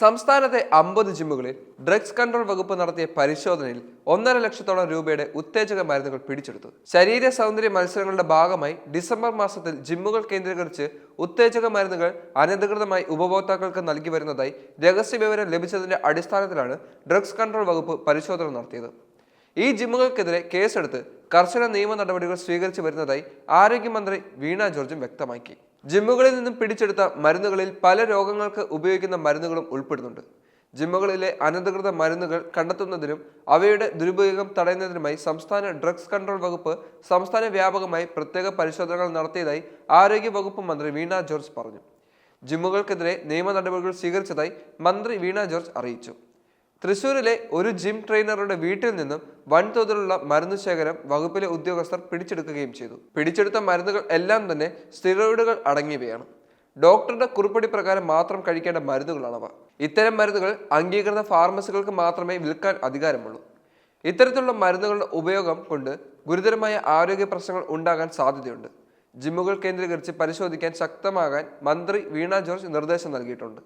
സംസ്ഥാനത്തെ അമ്പത് ജിമ്മുകളിൽ drugs control വകുപ്പ് നടത്തിയ പരിശോധനയിൽ ഒന്നര ലക്ഷത്തോളം രൂപയുടെ ഉത്തേജക മരുന്നുകൾ പിടിച്ചെടുത്തു. ശരീര സൗന്ദര്യ മത്സരങ്ങളുടെ ഭാഗമായി ഡിസംബർ മാസത്തിൽ ജിമ്മുകൾ കേന്ദ്രീകരിച്ച് ഉത്തേജക മരുന്നുകൾ അനധികൃതമായി ഉപഭോക്താക്കൾക്ക് നൽകി വരുന്നതായി രഹസ്യവിവരം ലഭിച്ചതിന്റെ അടിസ്ഥാനത്തിലാണ് ഡ്രഗ്സ് കൺട്രോൾ വകുപ്പ് പരിശോധന നടത്തിയത്. ഈ ജിമ്മുകൾക്കെതിരെ കേസെടുത്ത് കർശന നിയമ നടപടികൾ സ്വീകരിച്ചു വരുന്നതായി ആരോഗ്യമന്ത്രി വീണ ജോർജും വ്യക്തമാക്കി. ജിമ്മുകളിൽ നിന്നും പിടിച്ചെടുത്ത മരുന്നുകളിൽ പല രോഗങ്ങൾക്ക് ഉപയോഗിക്കുന്ന മരുന്നുകളും ഉൾപ്പെടുന്നുണ്ട്. ജിമ്മുകളിലെ അനധികൃത മരുന്നുകൾ കണ്ടെത്തുന്നതിനും അവയുടെ ദുരുപയോഗം തടയുന്നതിനുമായി സംസ്ഥാന ഡ്രഗ്സ് കൺട്രോൾ വകുപ്പ് സംസ്ഥാന വ്യാപകമായി പ്രത്യേക പരിശോധനകൾ നടത്തിയതായി ആരോഗ്യ വകുപ്പ് മന്ത്രി വീണ ജോർജ് പറഞ്ഞു. ജിമ്മുകൾക്കെതിരെ നിയമ നടപടികൾ സ്വീകരിച്ചതായി മന്ത്രി വീണ ജോർജ് അറിയിച്ചു. തൃശൂരിലെ ഒരു ജിം ട്രെയിനറുടെ വീട്ടിൽ നിന്നും വൻതോതിലുള്ള മരുന്ന് ശേഖരം വകുപ്പിലെ ഉദ്യോഗസ്ഥർ പിടിച്ചെടുക്കുകയും ചെയ്തു. പിടിച്ചെടുത്ത മരുന്നുകൾ എല്ലാം തന്നെ സ്റ്റിറോയിഡുകൾ അടങ്ങിയവയാണ്. ഡോക്ടറുടെ കുറിപ്പടി പ്രകാരം മാത്രം കഴിക്കേണ്ട മരുന്നുകളാണവ. ഇത്തരം മരുന്നുകൾ അംഗീകൃത ഫാർമസികൾക്ക് മാത്രമേ വിൽക്കാൻ അധികാരമുള്ളൂ. ഇത്തരത്തിലുള്ള മരുന്നുകളുടെ ഉപയോഗം കൊണ്ട് ഗുരുതരമായ ആരോഗ്യ പ്രശ്നങ്ങൾ ഉണ്ടാകാൻ സാധ്യതയുണ്ട്. ജിമ്മുകൾ കേന്ദ്രീകരിച്ച് പരിശോധിക്കാൻ ശക്തമാകാൻ മന്ത്രി വീണ ജോർജ് നിർദ്ദേശം നൽകിയിട്ടുണ്ട്.